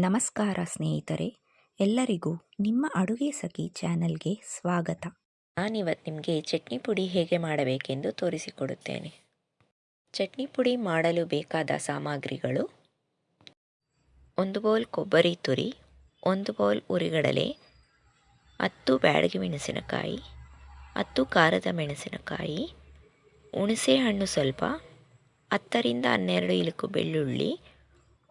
ನಮಸ್ಕಾರ ಸ್ನೇಹಿತರೆ, ಎಲ್ಲರಿಗೂ ನಿಮ್ಮ ಅಡುಗೆ ಸಖಿ ಚಾನಲ್ಗೆ ಸ್ವಾಗತ. ನಾನಿವತ್ತು ನಿಮಗೆ ಚಟ್ನಿ ಪುಡಿ ಹೇಗೆ ಮಾಡಬೇಕೆಂದು ತೋರಿಸಿಕೊಡುತ್ತೇನೆ. ಚಟ್ನಿ ಪುಡಿ ಮಾಡಲು ಬೇಕಾದ ಸಾಮಗ್ರಿಗಳು ಒಂದು ಬೌಲ್ ಕೊಬ್ಬರಿ ತುರಿ, ಒಂದು ಬೌಲ್ ಉರಿಗಡಲೆ, ಹತ್ತು ಬ್ಯಾಡಗಿ ಮೆಣಸಿನಕಾಯಿ, ಹತ್ತು ಖಾರದ ಮೆಣಸಿನಕಾಯಿ, ಹುಣಸೆ ಹಣ್ಣು ಸ್ವಲ್ಪ, ಹತ್ತರಿಂದ ಹನ್ನೆರಡು ಇಲುಕು ಬೆಳ್ಳುಳ್ಳಿ,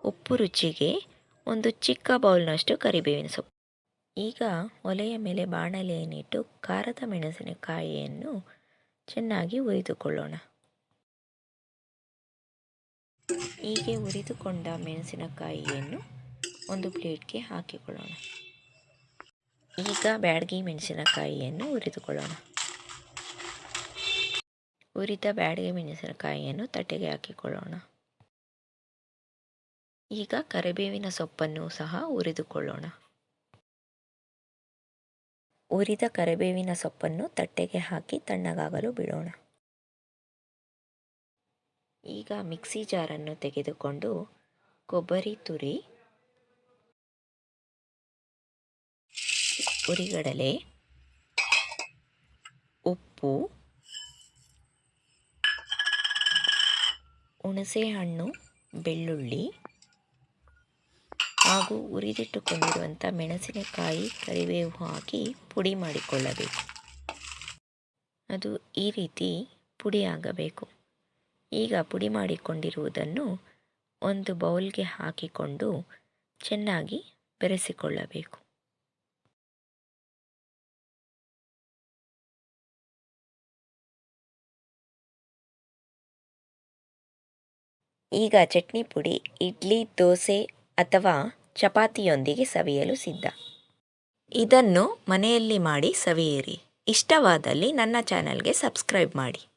ಉಪ್ಪು ರುಚಿಗೆ ಒಂದು ಚಿಕ್ಕ ಬೌಲ್ನಷ್ಟು ಕರಿಬೇವಿನ ಸೊಪ್ಪು. ಈಗ ಒಲೆಯ ಮೇಲೆ ಬಾಣಲೆಯನ್ನಿಟ್ಟು ಖಾರದ ಮೆಣಸಿನಕಾಯಿಯನ್ನು ಚೆನ್ನಾಗಿ ಹುರಿದುಕೊಳ್ಳೋಣ. ಹೀಗೆ ಹುರಿದುಕೊಂಡ ಮೆಣಸಿನಕಾಯಿಯನ್ನು ಒಂದು ಪ್ಲೇಟ್ಗೆ ಹಾಕಿಕೊಳ್ಳೋಣ. ಈಗ ಬ್ಯಾಡಗಿ ಮೆಣಸಿನಕಾಯಿಯನ್ನು ಹುರಿದುಕೊಳ್ಳೋಣ. ಹುರಿದ ಬ್ಯಾಡಗಿ ಮೆಣಸಿನಕಾಯಿಯನ್ನು ತಟ್ಟೆಗೆ ಹಾಕಿಕೊಳ್ಳೋಣ. ಈಗ ಕರಿಬೇವಿನ ಸೊಪ್ಪನ್ನು ಸಹ ಹುರಿದುಕೊಳ್ಳೋಣ. ಉರಿದ ಕರಿಬೇವಿನ ಸೊಪ್ಪನ್ನು ತಟ್ಟೆಗೆ ಹಾಕಿ ತಣ್ಣಗಾಗಲು ಬಿಡೋಣ. ಈಗ ಮಿಕ್ಸಿ ಜಾರನ್ನು ತೆಗೆದುಕೊಂಡು ಕೊಬ್ಬರಿ ತುರಿ, ಉರಿಗಡಲೆ, ಉಪ್ಪು, ಹುಣಸೆಹಣ್ಣು, ಬೆಳ್ಳುಳ್ಳಿ ಹಾಗೂ ಹುರಿದಿಟ್ಟುಕೊಂಡಿರುವಂಥ ಮೆಣಸಿನಕಾಯಿ ಕರಿಬೇವು ಹಾಕಿ ಪುಡಿ ಮಾಡಿಕೊಳ್ಳಬೇಕು. ಅದು ಈ ರೀತಿ ಪುಡಿ ಆಗಬೇಕು. ಈಗ ಪುಡಿ ಮಾಡಿಕೊಂಡಿರುವುದನ್ನು ಒಂದು ಬೌಲ್ಗೆ ಹಾಕಿಕೊಂಡು ಚೆನ್ನಾಗಿ ಬೆರೆಸಿಕೊಳ್ಳಬೇಕು. ಈಗ ಚಟ್ನಿ ಪುಡಿ, ಇಡ್ಲಿ, ದೋಸೆ ಅಥವಾ ಚಪಾತಿಯೊಂದಿಗೆ ಸವಿಯಲು ಸಿದ್ಧ. ಇದನ್ನು ಮನೆಯಲ್ಲಿ ಮಾಡಿ ಸವಿಯಿರಿ. ಇಷ್ಟವಾದಲ್ಲಿ ನನ್ನ ಚಾನಲ್ಗೆ ಸಬ್ಸ್ಕ್ರೈಬ್ ಮಾಡಿ.